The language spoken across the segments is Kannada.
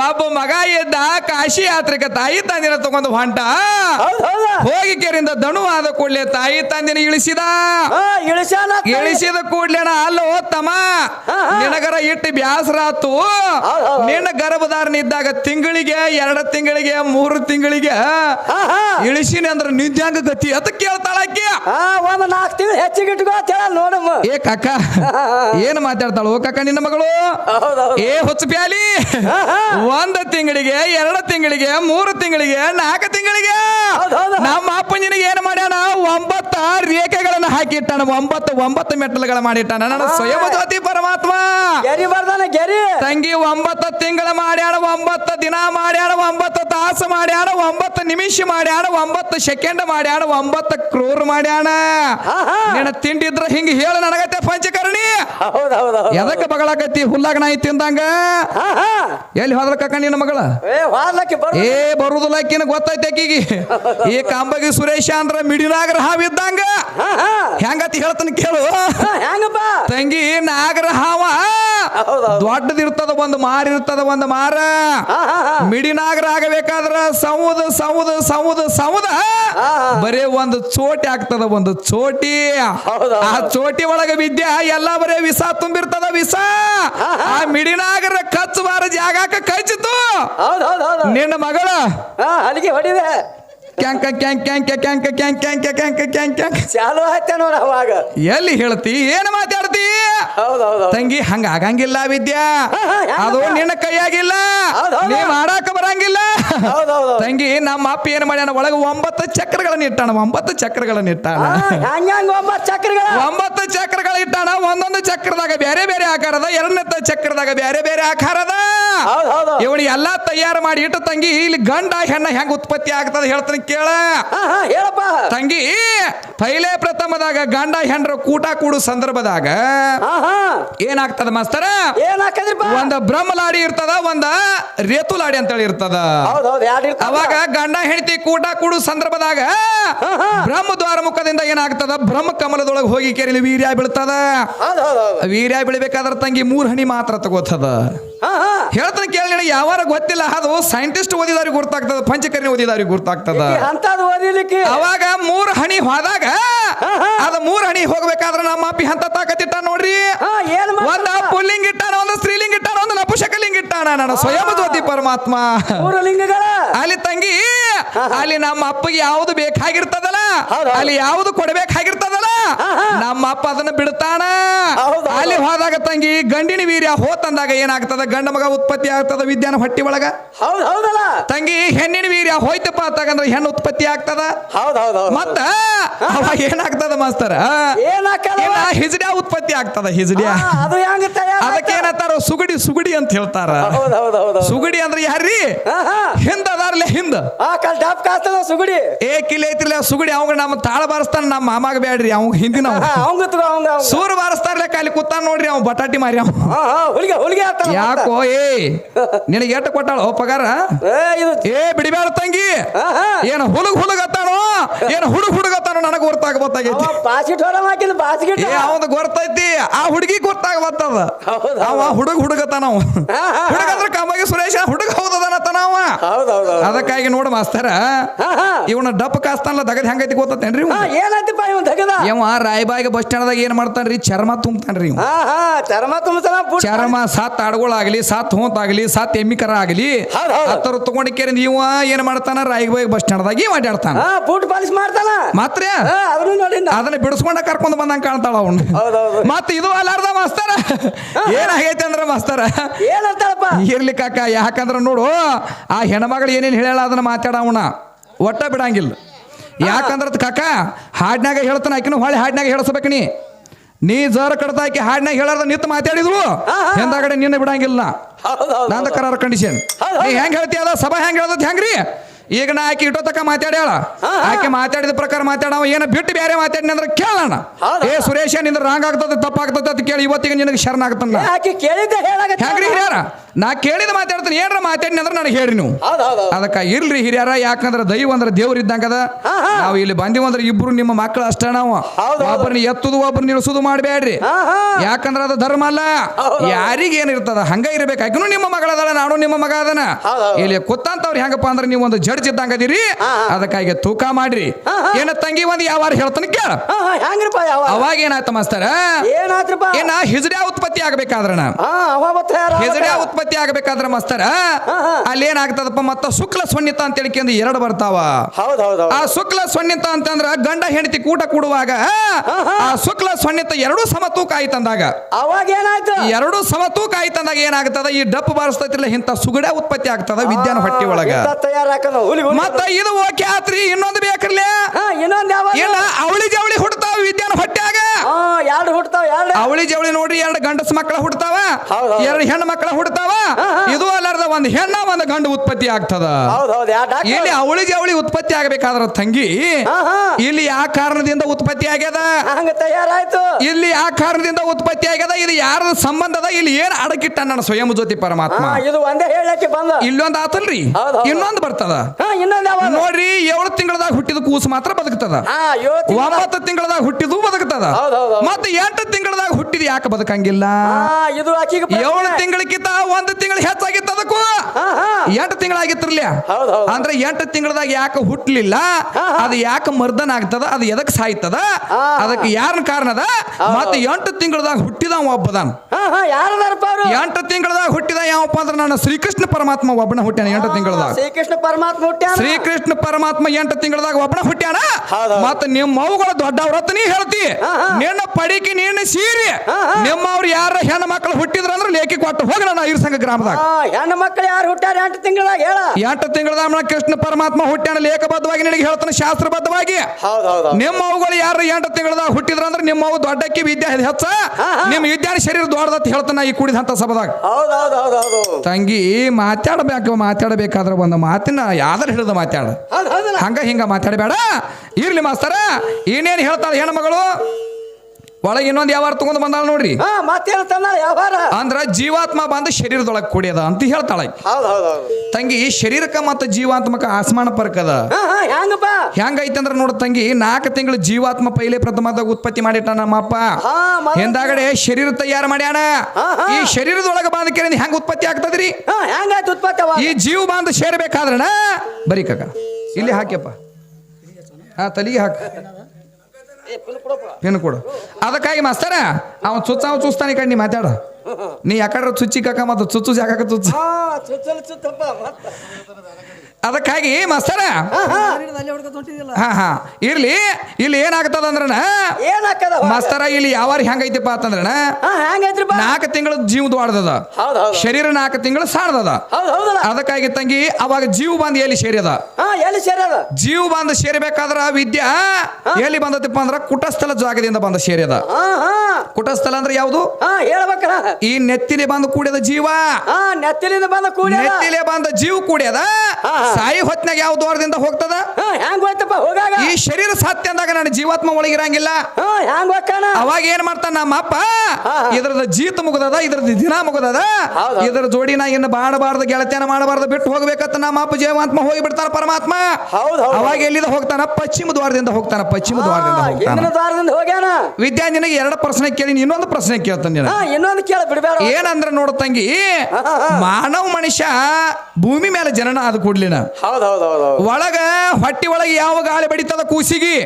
ಒಬ್ಬ ಮಗ ಇದ್ದ ಕಾಶಿ ಯಾತ್ರಿಕ ತಾಯಿ ತಂದಿನ ತಗೊಂಡು ಹೊಂಟ. ಹೋಗಿ ಕೆರಿಂದ ದಣು ಆದ ಕೂಡ್ಲೆ ತಾಯಿ ತಂದಿನ ಇಳಿಸಿದ. ಇಳಿಸಿದ ಕೂಡ್ಲೆನ ಅಲ್ಲೋ ತಮ್ಮ. ನಿನಗರ ಇಟ್ಟು ಬ್ಯಾಸರ ಆತು. ನಿನ್ನ ಗರ್ಭದಾರನಿದ್ದಾಗ ತಿಂಗಳಿಗೆ ಎರಡು ತಿಂಗಳಿಗೆ ಮೂರು ತಿಂಗಳಿಗೆ ಇಳಿಸಿನ ಅಂದ್ರ ನಿದ್ಯಾಂಗ ಗತಿ ಅಂತ ಕೇಳ್ತಾಳಕ್ಕೆ ಒಂದ್ ನಾಲ್ಕು ತಿಂಗಳು ಹೆಚ್ಚಿಗೆ ನೋಡಮ್ಮ ಏ ಕಾಕ ಏನ್ ಮಾತಾಡ್ತಾಳು ಕಾಕ ನಿನ್ನ ಮಗಳು? ಏ ಹುಚ್ಚ ಪ್ಯಾಲಿ ಒಂದ್ ತಿಂಗಳಿಗೆ ಎರಡು ತಿಂಗಳಿಗೆ ಮೂರು ತಿಂಗಳಿಗೆ ನಾಲ್ಕು ತಿಂಗಳಿಗೆ. ನಮ್ಮ ಅಪ್ಪಂಜನಿಗೆ ಏನ್ ಮಾಡ್ಯಾನ? ಒಂಬತ್ತ ರೇಖೆಗಳನ್ನ ಹಾಕಿಟ್ಟಾನ. ಒಂಬತ್ತು ಒಂಬತ್ತು ಮೆಟ್ಟಲುಗಳ ಮಾಡಿಟ್ಟಾನ. ನನ್ನ ಸ್ವಯಂ ಜ್ಯೋತಿ ಪರಮಾತ್ಮ. ತಂಗಿ ಒಂಬತ್ತು ತಿಂಗಳ ಮಾಡ್ಯಾನ ಒಂಬತ್ತು ದಿನ ಮಾಡ್ಯಾನ ಒಂಬತ್ತು ತಾಸು ಮಾಡ್ಯಾನ ಒಂಬತ್ತು ನಿಮಿಷ ಮಾಡ್ಯಾನ ಒಂಬತ್ತು ಸೆಕೆಂಡ್ ಮಾಡ್ಯಾನ ಒಂಬತ್ತು ಕ್ರೂರ್ ಮಾಡ್ಯಾನ. ನಿನ್ನ ತಿಂಡಿದ್ರ ಹಿಂಗ ಹೇಳ ನನಗತ್ತೆ ಪಂಚಕರ್ಣಿ. ಎದಕ್ಕೆ ಬಗಳಾಕತ್ತಿ ಹುಲ್ಲಾಗ ನಾಯಿ ತಿಂದಂಗ? ಎಲ್ಲಿ ಹೋದ್ರ ನಿನ್ನ ಮಗಳ? ಏ ವಾದ್ಲಕ್ಕೆ ಬರ್ ಏ ಬರುದಿಲ್ಲ ಆಕಿನ ಗೊತ್ತೈತೆ ಆಕಿಗೆ. ಈ ಕಾಂಬಗಿ ಸುರೇಶ ಅಂದ್ರ ಮಿಡಿನಾಗರ ಹಾವಿದ್ದಂಗ ಹೆಂಗತಿ ಹೇಳ್ತಾನೆ ಕೇಳು. ಹೆಂಗಪ್ಪ? ತಂಗಿ ನಾಗರ ಹಾವ. ದೊಡ್ಡದಿರ್ತದ ಒಂದು ಮಾರ ಇರ್ತದ ಒಂದು ಮಾರ. ಮಿಡಿನಾಗರ ಆಗಬೇಕಾದ್ರ ಸೌದ ಸೌದ ಸೌದ ಸೌದ. ಬರೇ ಒಂದು ಚೋಟಿ ಆಗ್ತದ ಒಂದು ಚೋಟಿ. ಆ ಚೋಟಿ ಒಳಗ ವಿದ್ಯೆ ಎಲ್ಲ ಬರೇ ವಿಸಾ ತುಂಬಿರ್ತದ ವಿಸ. ಆ ಮಿಡಿನಾಗರ ಕಚ್ಚಬಾರ ಜಾಗಾಕ ಕಚ್ಚಿತು ಹೌದ್ ಹೌದ್ ಹೌದ್ ನಿನ್ನ ಮಗಳ? ಅಲ್ಲಿಗೆ ಹೊಡಿದೆ ಕ್ಯಾಂಕ ಕ್ಯಾಂಕ್ ಕ್ಯಾಂಕ ಕ್ಯಾಂಕ ಕ್ಯಾಂಕ್ ಕ್ಯಾಂಕ ಕ್ಯಾಂಕ ಕ್ಯಾಂಕ್ ಕ್ಯಾಂಕ್. ಚಾಲು ಆಯ್ತ ನೋಡ ಅವಾಗ. ಎಲ್ಲಿ ಹೇಳ್ತಿ? ಏನ್ ಮಾತಾಡ್ತಿ? ಹೌದು ಹೌದ್ ಹೌದ್. ತಂಗಿ ಹಂಗ ಆಗಂಗಿಲ್ಲ ವಿದ್ಯಾ? ಅದು ನಿನ್ನ ಕೈಯಾಗಿಲ್ಲ. ನೀ ಮಾಡಾಕ ಬರಂಗಿಲ್ಲ. ಹೌದು ಹೌದ್ ಹೌದ್. ತಂಗಿ ನಮ್ಮ ಅಪ್ಪ ಏನ್ ಮಾಡ್ಯಾನ? ಒಳಗೆ ಒಂಬತ್ತು ಚಕ್ರಗಳನ್ನ ಇಟ್ಟಾನ. ಒಂಬತ್ತು ಚಕ್ರಗಳನ್ನ ಹಂಗ ಒಂಬತ್ತು ಚಕ್ರಗಳ? ಒಂಬತ್ತು ಚಕ್ರಗಳ ಇಟ್ಟಾನ. ಒಂದೊಂದು ಚಕ್ರದಾಗ ಬೇರೆ ಬೇರೆ ಆಕಾರದ ಎರಡನೇ ಚಕ್ರದಾಗ ಬೇರೆ ಬೇರೆ ಆಕಾರದ. ಇವಳು ಎಲ್ಲಾ ತಯಾರು ಮಾಡಿ ಇಟ್ಟು ತಂಗಿ ಇಲ್ಲಿ ಗಂಡ ಹೆಣ್ಣ ಹೆಂಗ ಉತ್ಪತ್ತಿ ಆಗ್ತದ ಹೇಳ್ತಾನೆ ಕೇಳ. ಹೇಳಪ್ಪ. ತಂಗಿ ಪೈಲೆ ಪ್ರಥಮದಾಗ ಗಂಡ ಹೆಂಡ್ರ ಕೂಟ ಕೂಡು ಸಂದರ್ಭದಾಗ ಏನಾಗ್ತದ ಮಾಸ್ತರ? ಒಂದ ಬ್ರಹ್ಮಲಾಡಿ ಇರ್ತದ ಒಂದ ರೇತುಲಾಡಿ ಅಂತೇಳಿ ಇರ್ತದ. ಅವಾಗ ಗಂಡ ಹೆಂಡತಿ ಕೂಟ ಕೂಡು ಸಂದರ್ಭದಾಗ ಬ್ರಹ್ಮ ದ್ವಾರ ಮುಖದಿಂದ ಏನಾಗ್ತದ ಬ್ರಹ್ಮ ಕಮಲದೊಳಗೆ ಹೋಗಿ ಕೆರೆಲಿ ವೀರ್ಯ ಬೀಳ್ತದ. ವೀರ್ಯ ಬೀಳ್ಬೇಕಾದ್ರ ತಂಗಿ ಮೂರ್ ಹನಿ ಮಾತ್ರ ತಗೋತದ. ಹೇಳ್ತಾನೆ ಕೇಳಿ ಯಾವಾರ ಗೊತ್ತಿಲ್ಲ ಅದು ಸೈಂಟಿಸ್ಟ್ ಓದಿದವ್ರಿಗೆ ಗುರ್ತಾಗ್ತದ ಪಂಚಕರ್ಣಿ ಓದಿದವ್ರಿಗೆ ಗುರ್ತಾಗ್ತದ. ಅಂತದ್ ಓದಿಲಿಕ್ಕೆ? ಅವಾಗ ಮೂರ್ ಹಣಿ ಹೋದಾಗ. ಅದ ಮೂರ್ ಹಣಿ ಹೋಗ್ಬೇಕಾದ್ರ ನಮ್ಮ ಅಪ್ಪಿ ಹಂತ ತಾಕತ್ತಿಟ್ಟ ನೋಡ್ರಿ. ಒಂದ? ಪುಲ್ಲಿಂಗ್ ಇಟ್ಟಾನ ಒಂದು ಸ್ತ್ರೀಲಿಂಗ್ ಇಟ್ಟಾನ ಒಂದು ನಪುಷಕಲಿಂಗ್ ಇಟ್ಟಾನ ನಾನು ಸ್ವಯಂ ಜ್ಯೋತಿ ಪರಮಾತ್ಮ. ಅಲ್ಲಿ ತಂಗಿ ಅಲ್ಲಿ ನಮ್ಮ ಅಪ್ಪಗೆ ಯಾವ್ದು ಬೇಕಾಗಿರ್ತದಲ್ಲ. ಅಲ್ಲಿ ಯಾವ್ದು ಕೊಡ್ಬೇಕಾಗಿರ್ತದಲ್ಲ ನಮ್ಮ ಅಪ್ಪ ಅದನ್ನ ಹೋದಾಗ ತಂಗಿ ಗಂಡಿನ ವೀರ್ಯ ಹೋತಂದಾಗ ಏನಾಗ್ತದ? ಗಂಡ ಮಗ ಉತ್ಪತ್ತಿ ಆಗ್ತದ ವಿದ್ಯಾನ ಹೊಟ್ಟಿ ಒಳಗ? ಹೌದು ಹೌದಲ್ಲ. ತಂಗಿ ಹೆಣ್ಣಿನ ವೀರ್ಯ ಹೋಯ್ತಪ್ಪ ಅಂತಂದ್ರೆ ಹೆಣ್ಣು ಉತ್ಪತ್ತಿ ಆಗ್ತದ? ಹೌದು ಮತ್ತ ಅವಾಗ ಏನಾಗ್ತದ ಮಾಸ್ತರ? ಹಿಜಡ್ಯಾ ಉತ್ಪತ್ತಿ ಆಗ್ತದ ಹಿಜಡ್ಯಾ. ಅದಕ್ಕೆ ಏನಂತಾರ ಸುಗಡಿ ಸುಗಡಿ ಅಂತ ಹೇಳ್ತಾರ. ಸುಗಡಿ ಅಂದ್ರೆ ಯಾರ್ರಿ? ಹಾ ಹಾ. ಹಿಂದ. ಆ ಕಲ್ ಕಾಸ್ತದ ಸುಗುಡಿ. ಏ ಕಿಲೆ ಐತಿರ್ಲಿ ಆ ಸುಗಡಿ ಅವಂಗ ನಮ್ಮ ತಾಳ ಬಾರಿಸ್ತಾನ ನಮ್ಮ ಮಾಮಾಗ ಬ್ಯಾಡ್ರಿ ಅವಂಗ ಹಿಂದಿನ ಅವ. ಹಾ ಅವಂಗ ಅವಂಗ ಸೂರು ಕಾಲಿ ಕೂತಾನ ನೋಡ್ರಿ ಅವ್ ಬಟಾಟಿ ಮಾರಿ ಅವ ಹುಲಿಗೆ ಹುಲಿಗೆ ಆಗ್ತಾನ ಯಾಕೋ ಏ ನಿನಗೆ ಎಟ್ಟು ಕೊಟ್ಟಾಳ? ಓ ಪಗಾರ? ಏ ಇದು ಏ ಬಿಡಿಬ್ಯಾಡ ತಂಗಿ. ಏನ ಹುಡುಗ ಹುಡುಗತ್ತಾನೋ ಏನ ಹುಡುಗ ಹುಡುಗತ್ತಾನೋ? ನನಗೆ ಗೊತ್ತಾಗ ಗೊತ್ತಾಗೈತಿ ಅವ ಬಾಸ್ಕೆಟ್ ಹೊರ ಹಾಕಿದ್ ಬಾಸ್ಕೆಟ್ ಏ ಅವಂದ ಗೊತ್ತೈತಿ ಆ ಹುಡುಗಿ ಗೊತ್ತಾಗ ಬರ್ತದ ಹೌದ್. ಅವ ಹುಡುಗ ಹುಡುಗತ್ತಾನ ಅವ. ಹುಡುಗ ಅಂದ್ರೆ ಕಾಮಾಗಿ ಸುರೇಶ ಹುಡುಗ ಅದಕ್ಕಾಗಿ ನೋಡು ಮಾಸ್ತರ ಇವನ ಡಪ್ ಕಾಸ್ತಾನಲ್ಲ ದಗದ್ ಹೆಂಗೈತಿ ಗೊತ್ತೇನ್ರಿ ತೆಗದ ಇವ ರಾಯಬಾಯಿಗೆ ಬಸ್ ಸ್ಟ್ಯಾಂಡ್ದಾಗ ಏನ್ ಮಾಡ್ತಾನ್ರಿ? ಚರ್ಮ ತುಂಬತಾನ್ರಿ ಇವ ಚರ್ಮ ತುಂಬ ಚರ್ಮ ಸಾತ್ ಆಡ್ಗಳಾಗ್ಲಿ ಸಾತ್ ಹೋಂತಾಗ್ಲಿ ಸಾತ್ ಎಮ್ಮಿಕರ ಆಗ್ಲಿ. ಹತ್ತರ ತಗೊಂಡಿಕೇರಿಂದ ಇವ ಏನ್ ಮಾಡ್ತಾನ? ರಾಯಬಾಯಿ ಬಸ್ ಸ್ಟ್ಯಾಂಡ್ದಾಗ ಮಾತಾಡ್ತಾನ? ಬೂಟ್ ಪಾಲಿಶ್ ಮಾಡ್ತಾನ. ಮಾತ್ರ? ನೋಡಿ ಅದನ್ನ ಬಿಡಿಸ್ಕೊಂಡ ಕರ್ಕೊಂಡು ಬಂದಂಗ ಕಾಣ್ತಾಳ ಅವನು. ಮತ್ತೆ ಇದು ಅಲಾರ್ದ ಮಾಸ್ತರ? ಏನಾಗೈತೆ ಅಂದ್ರ ಮಾಸ್ತರ? ಏನಂತಾಳಪ್ಪ ಇರ್ಲಿ ಕಾಕ ಯಾಕಂದ್ರೆ ನೋಡು ಆ ಹೆಣ್ಮಗಳು ಏನೇನು ಹೇಳ ಅದನ್ನ ಮಾತಾಡ ಅವನ. ಒಟ್ಟ ಬಿಡಂಗಿಲ್ಲ. ಯಾಕಂದ್ರ ಕಾಕ ಹಾಡ್ನಾಗ ಹೇಳ್ತಾನ ಆಕಿನ ಹೊಳೆ ಹಾಡ್ನಾಗ ಹೇಳ್ಸ್ಬೇಕು ನೀ. ನೀ ಜರ ಕಡ್ತ ಆಕಿ ಹಾಡ್ನಾಗ ಹೇಳಾರ್ದ ನಿಂತು ಮಾತಾಡಿದ್ರು ಹಾ. ನಿನ್ನ ಬಿಡಂಗಿಲ್ಲ. ನಂದ ಕರಾರ ಕಂಡೀಷನ್ ನೀ ಹೆಂಗ್ ಹೆಂಗ್ ಅದ? ಸಭಾ ಹೆಂಗ್ ಹೇಳ್ದತ್ ಹೆಂಗ್ರಿ? ಈಗ ನಾ ಆಕೆ ಇಟ್ಟೋ ತಕ ಮಾತಾಡ್ಯಾಳ. ಆಕೆ ಮಾತಾಡಿದ ಪ್ರಕಾರ ಮಾತಾಡವ. ಏನ ಬಿಟ್ಟು ಬೇರೆ ಮಾತಾಡಿನ ಅಂದ್ರೆ ಕೇಳೋಣ ಏ ಸುರೇಶ ನಿಂದ ರಾಂಗ್ ಆಗ್ತದೆ ತಪ್ಪಾಗ್ತದೆ ಅಂತ ಕೇಳಿ ಇವತ್ತಿಗೆ ನಿನಗೆ ಶರಣ ಆಗ್ತಾನ ಯಾಕೆ ಕೇಳಿದ್ದೆ ಹೇಳಾಗತ್ತ ಹೆಂಗ್ರಿ ನಾ ಕೇಳಿದ ಮಾತಾಡ್ತೀನಿ ಏನ್ರ ಮಾತಾಡಿನಿ ಅಂದ್ರೆ ನನಗೆ ಹೇಳಿ ನೀವು. ಅದಕ್ಕ ಇರ್ಲಿ ಹಿರಿಯರ ಯಾಕಂದ್ರ ದೈವ ಅಂದ್ರೆ ದೇವ್ರ ಇದ್ದಂಗ ಹಾ, ಹಾ. ನಾವು ಇಲ್ಲಿ ಬಂದಿವ ಅಂದ್ರೆ ಇಬ್ರು ನಿಮ್ಮ ಮಕ್ಕಳು ಅಷ್ಟೇ ನಾವು. ಒಬ್ಬರನ್ನ ಎತ್ತುದು ಒಬ್ಬರನ್ನ ನಿಲ್ಸುದು ಮಾಡಬೇಡ್ರಿ. ಯಾಕಂದ್ರ ಅದು ಧರ್ಮ ಅಲ್ಲ. ಯಾರಿಗೇನ್ ಹೌದ್. ಯಾರಿಗೆ ಏನಿರ್ತದ ಹಂಗ ಇರ್ಬೇಕು. ಆಕಿನೂ ನಿಮ್ಮ ಮಗಳದಲ್ಲ ನಾನು ನಿಮ್ಮ ಮಗ ಅದನ. ಇಲ್ಲಿ ಕೂತಂತವ್ರು ಹೆಂಗಪ್ಪ ಅಂದ್ರೆ ನೀವು ಒಂದು ಜಡ್ಜ್ ಇದ್ದಂಗ ಅದೀರಿ. ಹಾ, ಹಾ. ಅದಕ್ಕಾಗಿ ತೂಕ ಮಾಡ್ರಿ. ಏನ ತಂಗಿ ಒಂದು ಯಾವಾರ ಹೇಳ್ತಾನೆ ಕೇಳ. ಅವಾಗ ಏನಾಯ್ತ ಮಾಸ್ತರ? ಏನ ಹಿಜಡ್ಯಾ ಉತ್ಪತ್ತಿ ಆಗ್ಬೇಕಾದ್ರ ಹಾ ಅವ ಮತ್ತೆ ಉತ್ಪತ್ತಿ ಆಗ್ಬೇಕಾದ್ರ ಮಾಸ್ತರ ಮಸ್ತರ ಹಾ. ಅಲ್ಲಿ ಏನಾಗ್ತದಪ್ಪ ಮತ್ತ ಶುಕ್ಲ ಸ್ವನ್ನಿತ ಅಂತ ಹೇಳಿಕೆಂದು ಎರಡು ಬರ್ತಾವ. ಆ ಶುಕ್ಲ ಸ್ವನ್ನಿತ ಅಂತಂದ್ರ ಗಂಡ ಹೆಂಡತಿ ಕೂಟ ಕೂಡುವಾಗ ಆ? ಶುಕ್ಲ ಸ್ವನ್ನಿತ ಎರಡು ಸಮತೂಕ ಆಯ್ತಂದಾಗ ಅವಾಗ ಏನಾಯ್ತು? ಎರಡು ಸಮತೂಕ ಆಯ್ತಂದಾಗ ಏನಾಗ್ತದ? ಈ ಡಪ್ ಬಾರಿಸ್ತೈತಿಲ್ಲ ಇಂತ ಸುಗಡ ಉತ್ಪತ್ತಿ ಆಗ್ತದ ವಿದ್ಯಾನ ಹೊಟ್ಟಿ ಒಳಗ. ಮತ್ತ ಇದು ಓಕೆ ಆತ್ರಿ ಇನ್ನೊಂದು ಬೇಕ್ರಲ್ಲೇ? ಇನ್ನೊಂದ್ ಅವಳಿ ಜವಳಿ ಹುಡ್ತಾವ ವಿದ್ಯಾನ ಹೊಟ್ಟ್ಯಾಗ ಹಾ ಎರಡು ಹುಡ್ತಾವ ಎರಡು. ಅವಳಿ ಜವಳಿ ನೋಡ್ರಿ ಎರಡು ಗಂಡಸ ಮಕ್ಕಳ ಹುಡ್ತಾವ. ಎರಡು ಹೆಣ್ಣು ಮಕ್ಕಳ ಹುಡ್ತಾವ ಇದು ಅಲ್ಲಾರ್ದ ಒಂದ್ ಹೆಣ್ಣ ಒಂದು ಗಂಡು ಉತ್ಪತ್ತಿ ಆಗ್ತದ. ಇಲ್ಲಿ ಅವಳಿಗೆ ಅವಳಿ ಉತ್ಪತ್ತಿ ಆಗಬೇಕಾದ್ರ ತಂಗಿ ಇಲ್ಲಿ ಯಾವ ಕಾರಣದಿಂದ ಉತ್ಪತ್ತಿ ಆಗ್ಯದ? ಹಂಗ ತಯಾರಾಯ್ತು. ಇಲ್ಲಿ ಯಾವ ಕಾರಣದಿಂದ ಉತ್ಪತ್ತಿ ಆಗ್ಯದ? ಇದು ಯಾರ ಸಂಬಂಧದ ಇಲ್ಲಿ ಏನ್ ಅಡಕಿಟ್ಟ ನನ್ನ ಸ್ವಯಂ ಜ್ಯೋತಿ ಪರಮಾತ್ಮ? ಇದು ಒಂದೇ ಹೇಳಕ್ಕೆ ಬಂದ. ಇಲ್ಲೊಂದ್ ಆತಲ್ರಿ. ಇನ್ನೊಂದು ಬರ್ತದ. ನೋಡ್ರಿ ಏಳು ತಿಂಗಳದಾಗ ಹುಟ್ಟಿದ ಕೂಸು ಮಾತ್ರ ಬದುಕ್ತದ. ಒಂಬತ್ತು ತಿಂಗಳದಾಗ ಹುಟ್ಟಿದು ಬದುಕ್ತದ. ಮತ್ತೆ ಎಂಟು ತಿಂಗಳದಾಗ ಹುಟ್ಟಿದ ಯಾಕೆ ಬದುಕಂಗಿಲ್ಲ. ಏಳು ತಿಂಗಳಕ್ಕಿಂತ ಒಂದು ತಿಂಗಳು ಹೆಚ್ಚಾಗಿತ್ತು ಅದಕ್ಕೂ ಎಂಟು ತಿಂಗಳಾಗಿತ್ತಿರ್ಲಿ? ಅಂದ್ರೆ ಎಂಟು ತಿಂಗಳದಾಗ ಯಾಕೆ ಹುಟ್ಟಲಿಲ್ಲ ಅದು ಯಾಕೆ ಮರ್ದನ ಆಗ್ತದ? ಅದು ಎದಕ್ ಸಾಯ್ತದ? ಅದಕ್ಕೆ ಕಾರಣ ಕಾರಣದ ಮತ್ತೆ ಎಂಟು ತಿಂಗಳದಾಗ ಹುಟ್ಟಿದ ಒಬ್ಬದಾನ. ಎಂಟು ತಿಂಗಳದಾಗ ಹುಟ್ಟಿದ ಯಾವಪ್ಪ ಅಂದ್ರೆ ನನ್ನ ಶ್ರೀಕೃಷ್ಣ ಪರಮಾತ್ಮ ಒಬ್ಬನ ಹುಟ್ಟ್ಯಾನ ಎಂಟು ತಿಂಗಳದಾಗ. ಶ್ರೀಕೃಷ್ಣ ಪರಮಾತ್ಮ ಹುಟ್ಟ್ಯಾನ? ಶ್ರೀಕೃಷ್ಣ ಪರಮಾತ್ಮ ಎಂಟು ತಿಂಗಳದಾಗ ಒಬ್ಬನ ಹುಟ್ಟ್ಯಾನ? ಮತ್ತೆ ನಿಮ್ಮ ಅವುಗಳ ದೊಡ್ಡವ್ರತ್ತ ನೀ ಹೇಳ್ತಿ. ನಿನ್ನ ಪಡಿಕೆ ನೀನು ಸೀರಿ. ನಿಮ್ಮ ಅವ್ರು ನಿಮ್ಮವ್ರು ಯಾರ ಹೆಣ್ಣು ಮಕ್ಕಳು ಹುಟ್ಟಿದ್ರ ಅಂದ್ರೆ ಲೇಖಿ ಕೊಟ್ಟು ಹೋಗೋಣ ಇರ್ಸಂಗ ಗ್ರಾಮದಾಗ. ಹಾ ಹೆಣ್ಣು ಮಕ್ಕಳು ಯಾರು ಹುಟ್ಟ್ಯಾರ? ಎಂಟು ತಿಂಗಳಾಗ ಹೇಳ. ಎಂಟು ತಿಂಗಳ ಕೃಷ್ಣ ಪರಮಾತ್ಮ ಹುಟ್ಟ್ಯಾನ ಲೇಖಬದ್ಧವಾಗಿ ನಿನಗೆ ಹೇಳ್ತಾನೆ ಶಾಸ್ತ್ರಬದ್ಧವಾಗಿ? ಹೌದ್ ಹೌದ್ ಹೌದ್. ನಿಮ್ಮ ಅವುಗಳು ಯಾರು ಎಂಟು ತಿಂಗಳದಾಗ ಹುಟ್ಟಿದ್ರ ಅಂದ್ರೆ ನಿಮ್ಮ ಅವು ದೊಡ್ಡಕ್ಕೆ ವಿದ್ಯೆ ಹೆಚ್ಚ. ನಿಮ್ಮ ವಿದ್ಯಾನ ಶರೀರ ದೊಡ್ಡದತ್ತ ಹೇಳ್ತಾನ ಈ ಕುಡಿದಂತ ಸಭದಾಗ. ಹೌದ್ ಹೌದ್ ಹೌದ್ ಹೌದು. ತಂಗಿ ಮಾತಾಡಬೇಕು ಮಾತಾಡಬೇಕಾದ್ರೆ ಒಂದು ಮಾತಿನ ಯಾವ್ದಾರ ಹಿಡಿದು ಮಾತಾಡ? ಹಂಗ ಹಿಂಗ ಮಾತಾಡಬೇಡ. ಇರ್ಲಿ ಮಾಸ್ತರ ಏನೇನು ಹೇಳ್ತಾಳೆ ಹೆಣ್ಮಗಳು? ಒಳಗೆ ಇನ್ನೊಂದು ಯಾವಾರ ತಗೊಂಡ್ ಬಂದಾಳ ನೋಡ್ರಿ? ಹಾ ವ್ಯವಹಾರ ಅಂದ್ರ ಜೀವಾತ್ಮ ಬಂದು ಶರೀರದೊಳಗೆ ಕುಡಿಯದ ಅಂತ ಹೇಳ್ತಾಳೆ. ಹೌದ್ ಹೌದ್ ಹೌದು. ತಂಗಿ ಶರೀರಕ ಮತ್ತು ಜೀವಾತ್ಮಕ ಆಸಮಾನ ಪರ್ಕದ ಹಾ ಹಾ ಹೆಂಗಪ್ಪ? ಹೆಂಗೈತೆ ಅಂದ್ರೆ ನೋಡು ತಂಗಿ ನಾಲ್ಕು ತಿಂಗಳು ಜೀವಾತ್ಮ ಪೈಲೆ ಪ್ರಥಮದಾಗ ಉತ್ಪತ್ತಿ ಮಾಡಿಟ್ಟ ನಮ್ಮಪ್ಪ. ಹಾ ಹಿಂದಾಗಡೆ ಶರೀರ ತಯಾರು ಮಾಡ್ಯಾಣ ಹಾ, ಹಾ. ಈ ಶರೀರದೊಳಗ ಬಾಂಧ ಕೇಳಿ ಹೆಂಗ ಉತ್ಪತ್ತಿ ಆಗ್ತದ್ರಿ? ಹಾ ಹೆಂಗಾಯ್ತು ಈ ಜೀವ ಬಾಂಧ ಸೇರ್ಬೇಕಾದ್ರಣ ಬರೀ ಇಲ್ಲಿ ಹಾಕ್ಯಪ್ಪ. ಹಾ ತಲಿಗೆ ಹಾಕ. ಪೆನ್ ಕೊಡು ಅದಕ್ಕಾಗಿ ಮಾಸ್ತರ ಅವ ಚುಚ್ಚ ಅವ ಚುಸ್ತಾನೆ ಕಣ್ಣಿ ಮಾತಾಡ. ನೀ ಯಾಕಡ್ರ ಚುಚ್ಚಿ ಕಕ್ಕ ಮತ್ತು ಚುಚ್ಚು ಜಾಗಕ್ಕೆ ಚುಚ್ಚ. ಅದಕ್ಕಾಗಿ ಮಾಸ್ತರ ಹಾ ಹಾ. ಇರ್ಲಿ ಇಲ್ಲಿ ಏನಾಗ್ತದ ಅಂದ್ರಣ ಏನಾಕದ ಮಾಸ್ತರ ಇಲ್ಲಿ ಯಾವಾರ ಹೆಂಗೈತಿಪ್ಪ ಅಂತಂದ್ರ ನಾಲ್ಕು ತಿಂಗಳ ಜೀವ ದ್ವಾಡ್ದದ ಹೌದ್ ಹೌದ್. ಶರೀರ ನಾಲ್ಕು ತಿಂಗಳು ಸಾಣದದ. ಅದಕ್ಕಾಗಿ ತಂಗಿ ಅವಾಗ ಜೀವ ಬಂದ್ ಎಲ್ಲಿ ಸೇರ್ಯದ? ಜೀವ ಬಂದ್ ಸೇರ್ಬೇಕಾದ್ರ ವಿದ್ಯಾ ಎಲ್ಲಿ ಬಂದತಿಪ್ಪ ಅಂದ್ರ ಕುಟಸ್ಥಲ ಜಾಗದಿಂದ ಬಂದ ಸೇರ್ಯದ. ಕುಟಸ್ಥಲ ಅಂದ್ರೆ ಯಾವುದು? ಹೇಳ್ಬೇಕಲ್ಲ ಈ ನೆತ್ತಿಲೆ ಬಂದು ಕೂಡ್ಯದ ಜೀವ. ನೆತ್ತಿಲಿಂದ ಬಂದ ಕೂಡಿ ನೆತ್ತಿಲೆ ಬಂದ ಜೀವ ಕೂಡ್ಯದ. ಸಾಯಿ ಹೊತ್ನಾಗ ಯಾವ ದ್ವಾರದಿಂದ ಹೋಗ್ತದ? ಹೆಂಗ್ ಹೋಯ್ತಪ್ಪ ಹೋಗಾಗ? ಈ ಶರೀರ ಸಾಧ್ಯ ಅಂದಾಗ ನನ್ನ ಜೀವಾತ್ಮ ಒಳಗಿರಂಗಿಲ್ಲ. ಹೆಂಗ್ ಹೋಗ್ತಾನ ಅವಾಗ ಏನ್ ಮಾಡ್ತಾನ ನಮ್ಮ ಅಪ್ಪ. ಇದ್ರದ ಜೀತ ಮುಗದದ ಇದ್ರದ ದಿನ ಮುಗದದ. ಇದ್ರ ಜೋಡಿ ನಾ ಇನ್ನು ಬಾಡಬಾರ್ದು ಗೆಳತಿಯನ ಮಾಡಬಾರ್ದು ಬಿಟ್ಟು ಹೋಗ್ಬೇಕಂತ ನಮ್ಮ ಅಪ್ಪ ಜೀವಾತ್ಮ ಹೋಗಿ ಬಿಡ್ತಾನ ಪರಮಾತ್ಮ. ಅವಾಗ ಎಲ್ಲಿದ ಹೋಗ್ತಾನ? ಪಶ್ಚಿಮ ದ್ವಾರದಿಂದ ಹೋಗ್ತಾನ ಪಶ್ಚಿಮ ದ್ವಾರದಿಂದ ಹೋಗ್ತಾನ. ದ್ವಾರದಿಂದ ಹೋಗ್ಯಾನ ವಿದ್ಯಾ ನಿನಗೆ ಎರಡು ಪ್ರಶ್ನೆ ಕೇಳಿ ಇನ್ನೊಂದು ಪ್ರಶ್ನೆ ಕೇಳ್ತಾನೆ ಇನ್ನೊಂದು ಕೇಳ ಬಿಡಬೇಡ. ಏನಂದ್ರ ನೋಡ ತಂಗಿ ಮಾನವ ಮನುಷ್ಯ ಭೂಮಿ ಮೇಲೆ ಜನನ ಆದ ಕೂಡ್ಲಿನ ಒಳಗ ಹೊಟ್ಟಿ ಒಳಗೆ ಯಾವ ಗಾಳಿ ಬಡಿತದ ಕೂಸಿಗಿ?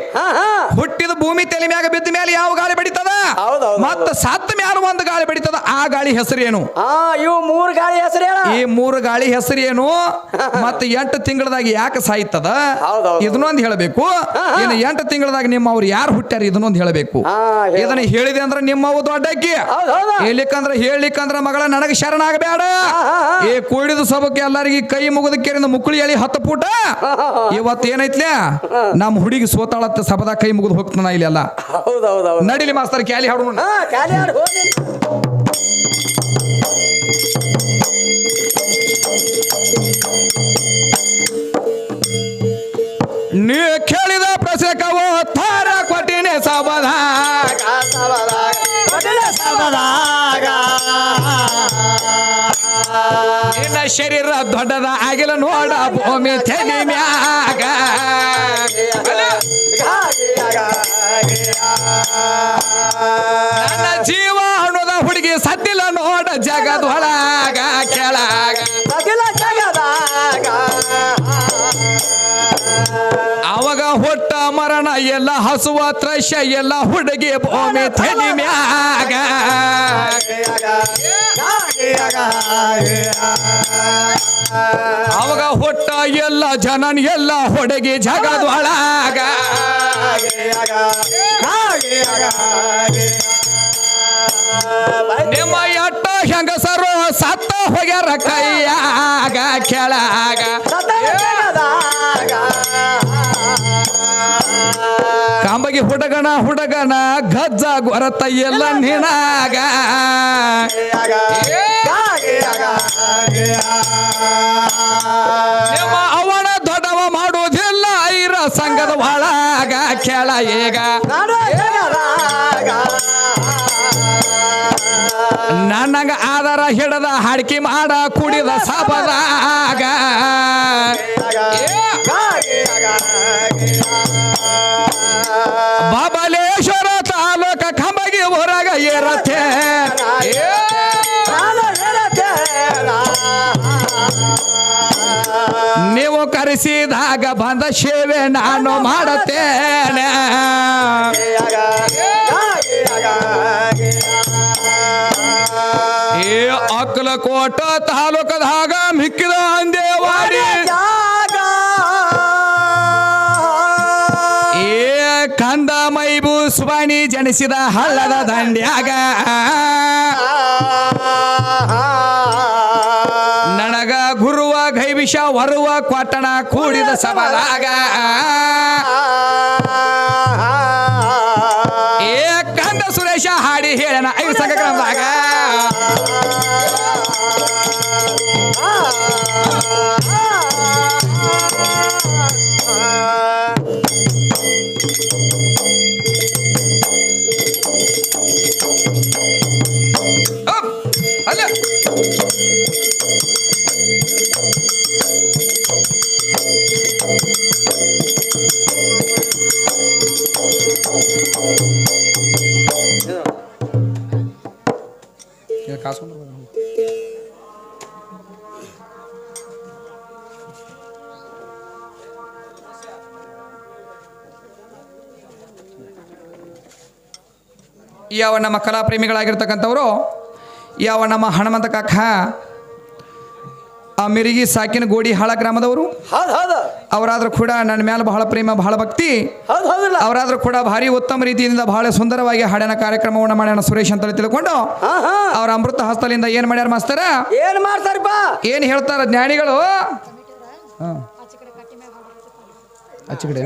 ಹುಟ್ಟಿದ ಭೂಮಿ ತಲೆ ಮ್ಯಾಗ ಬಿದ್ದ ಮೇಲೆ ಯಾವ ಗಾಳಿ ಬಡಿತದ? ಮತ್ತ ಸತ್ತ ಮ್ಯಾಲ ಒಂದು ಗಾಳಿ ಬಡಿತದ ಆ ಗಾಳಿ ಹೆಸರೇನು ಆ ಇವು ಮೂರು ಗಾಳಿ ಹೆಸರು ಈ ಮೂರು ಗಾಳಿ ಹೆಸರೇನು ಮತ್ತ ಎಂಟು ತಿಂಗಳದಾಗ ಯಾಕೆ ಸಾಯ್ತದ. ಇದನ್ನೊಂದು ಹೇಳಬೇಕು. ಇನ್ನು ಎಂಟು ತಿಂಗಳದಾಗ ನಿಮ್ಮ ಅವ್ರು ಯಾರು ಹುಟ್ಟ್ಯಾರ ಇದನ್ನೊಂದು ಹೇಳಬೇಕು. ಇದನ್ನ ಹೇಳಿದೆ ಅಂದ್ರೆ ನಿಮ್ಮ ದೊಡ್ಡಕ್ಕಿ ಅಕ್ಕಿ. ಹೇಳಿಕಂದ್ರೆ ಹೇಳಿಕಂದ್ರ ಮಗಳ ನನಗೆ ಶರಣ ಆಗಬೇಡ. ಈ ಏ ಕೂಡಿದ ಸಭಕ್ಕೆ ಎಲ್ಲರಿಗೆ ಕೈ ಮುಗಿದ ಕೇರಿಂದ ಮುಕ್ಕಳಿ ಎಳಿ ಹತ್ತು ಪುಟ. ಇವತ್ತು ಏನೈತ್ಲೆ? ನಮ್ಮ ಹುಡುಗಿ ಸೋತಾಳತ್ತ ಸಭದ ಕೈ ಮುಗಿದು ಹೋಗ್ತಾನ ಇಲ್ಲೆಲ್ಲ ನಡಿಲಿ ಮಾಸ್ತರ್ ಕ್ಯಾಲಿ ಹಾಡು ನಿನ್ನ ಶರೀರ ದೊಡ್ಡದ ಆಗಿಲ್ಲ ನೋಡ. ಭೂಮಿ ತೆನಿ ಮ್ಯಾಗ. ನನ್ನ ಜೀವ ಅನ್ನೋದ ಹುಡುಗಿ ಸದ್ದಿಲ್ಲ ನೋಡ ಜಗದೊಳಗ ಕೆಳಗ. ಅವಾಗ ಹುಟ್ಟ ಮರಣ ಎಲ್ಲ ಹಸುವ ತ್ರಶ್ಯ ಎಲ್ಲ ಹುಡುಗಿ ಭೂಮಿ ತೆನಿ ಮ್ಯಾಗ. ಅವಾಗ ಹುಟ್ಟ ಎಲ್ಲ ಜನನ್ ಎಲ್ಲ ಹುಡುಗಿ ಜಗದೊಳಗ ನಿಮ್ಮ ಎಟ್ಟ ಹೆಂಗಸರು ಸತ್ತ ಹೋಗ್ಯಾರ ಕೈಯಾಗ ಕೆಳಗ. ಕಾಂಬಗಿ ಹುಡುಗನ ಹುಡುಗನ ಗಜ್ಜ ಗೊರತ ಎಲ್ಲ ನಿನಾಗ. ನಿಮ್ಮ ಅವನ ದೊಡ್ಡವ ಮಾಡುವುದಿಲ್ಲ ಐರ ಸಂಘದ ಒಳಗ ಕೆಳ ಈಗ. ನನಗ ಆಧಾರ ಹಿಡದ ಹಾಡ್ಕಿ ಮಾಡ, ಕುಡಿದ ಸಬದಾಗ ಕರೆಸಿದಾಗ ಬಂದ ಸೇವೆ ನಾನು ಮಾಡುತ್ತೇನೆ. ಏ ಅಕ್ಕಲಕೋಟ ತಾಲೂಕದಾಗ ಮಿಕ್ಕಿದ ಅಂದೇವಾಡಿ. ಏ ಕಂದ ಮೈಬು ಸುಬಾಣಿ ಜನಿಸಿದ ಹಳ್ಳದ ದಂಡ್ಯಾಗ. ಗುರುವ ಹೊರುವ ಕೊಟ್ಟಣ ಕೂಡಿದ ಸಬಲಾಗ ಏ ಕಂದ ಸುರೇಶ ಹಾಡಿ ಹೇಳನ ಐದು ಸಂಘಗಳದಾಗ ಯಾವ ನಮ್ಮ ಕಲಾ ಪ್ರೇಮಿಗಳಾಗಿರ್ತಕ್ಕಂಥವ್ರು ಯಾವ ನಮ್ಮ ಹಣಮಂತ ಕಾಕ ಆ ಮಿರಿಗಿ ಸಾಕಿನ ಗೋಡಿ ಹಾಳ ಗ್ರಾಮದವರು? ಹೌದ್ ಹೌದು. ಅವರಾದ್ರೂ ಕೂಡ ನನ್ನ ಮೇಲೆ ಬಹಳ ಪ್ರೇಮ ಬಹಳ ಭಕ್ತಿ. ಹೌದ್ ಹೌದಿಲ್ಲ ಅವರಾದ್ರೂ ಕೂಡ ಭಾರಿ ಉತ್ತಮ ರೀತಿಯಿಂದ ಬಹಳ ಸುಂದರವಾಗಿ ಹಾಡಿನ ಕಾರ್ಯಕ್ರಮವನ್ನು ಮಾಡ್ಯಾನ ಸುರೇಶ್ ಅಂತ ತಿಳ್ಕೊಂಡು. ಅವ್ರ ಅಮೃತ ಹಸ್ತಲಿಂದ ಏನ್ ಮಾಡ್ಯಾರ ಮಾಸ್ತರ? ಏನ್ ಮಾಡ್ತಾರಪ್ಪ? ಏನ್ ಹೇಳ್ತಾರ ಜ್ಞಾನಿಗಳು? ಹಾ. ಆಚೆ ಕಡೆ